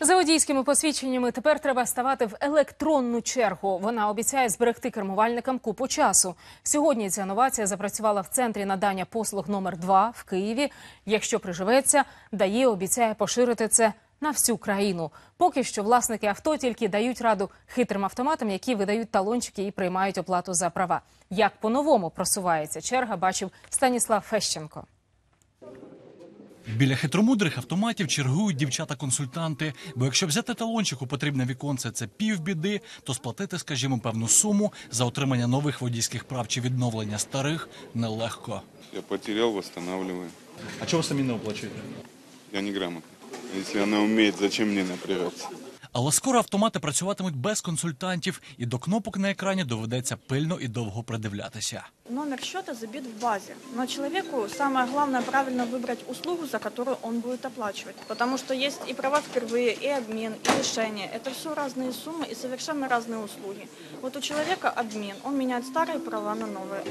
За водійськими посвідченнями тепер треба ставати в електронну чергу. Вона обіцяє зберегти кермувальникам купу часу. Сьогодні ця новація запрацювала в центрі надання послуг номер 2 в Києві. Якщо приживеться, ДАІ обіцяє поширити це на всю країну. Поки що власники авто тільки дають раду хитрим автоматам, які видають талончики і приймають оплату за права. Як по-новому просувається черга, бачив Станіслав Фещенко. Біля хитромудрих автоматів чергують дівчата-консультанти. Бо якщо взяти талончик у потрібне віконце, це півбіди, то сплатити, скажімо, певну суму за отримання нових водійських прав чи відновлення старих нелегко. Я потерял, восстанавливаю. А чого самі не оплачуєте? Я неграмотный. Якщо вона вміє, зачем мені напрягаться? Але скоро автомати працюватимуть без консультантів, і до кнопок на екрані доведеться пильно і довго придивлятися. Номер счета забит в базе, но человеку самое главное правильно выбрать услугу, за которую он будет оплачивать. Потому что есть и права впервые, и обмен, и решение. Это все разные суммы и совершенно разные услуги. Вот у человека обмен, он меняет старые права на новые.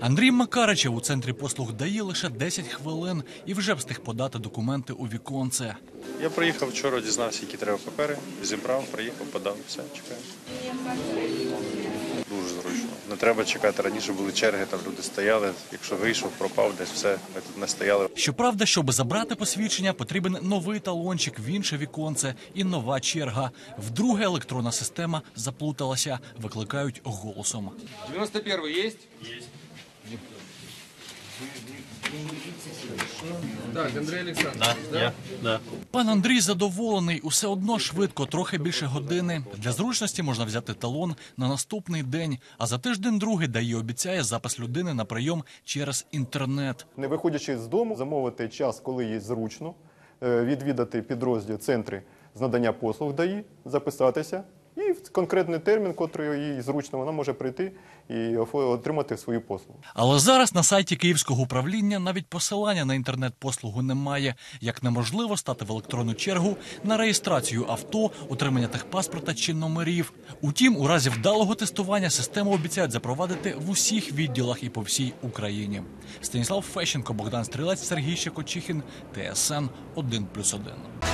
Андрій Макаричев у центрі послуг дає лише 10 хвилин і вже встиг подати документи у віконце. Я приїхав вчора, дізнався, які треба папери, зібрав, приїхав, подав, все, чекаю. Дуже зручно. Не треба чекати. Раніше були черги, там люди стояли. Якщо вийшов, пропав десь все. Ми тут не стояли. Щоправда, щоб забрати посвідчення, потрібен новий талончик в інше віконце і нова черга. Вдруге електронна система заплуталася, викликають голосом. 91 есть? Есть. Так, Андрей Александрович. Пан Андрій задоволений, усе одно швидко, трохи більше години. Для зручності можна взяти талон на наступний день. А за тиждень другий дає обіцяє запис людини на прийом через інтернет. Не виходячи з дому, замовити час, коли їй зручно, е, відвідати підрозділ центри з надання послуг ДАІ, записатися. І в конкретний термін, котрий їй зручно, вона може прийти і отримати свою послугу. Але зараз на сайті Київського управління навіть посилання на інтернет-послугу немає. Як неможливо стати в електронну чергу на реєстрацію авто, отримання техпаспорта чи номерів. Утім, у разі вдалого тестування систему обіцяють запровадити в усіх відділах і по всій Україні. Станіслав Фещенко, Богдан Стрілець, Сергій Щекочихін, ТСН 1+,1.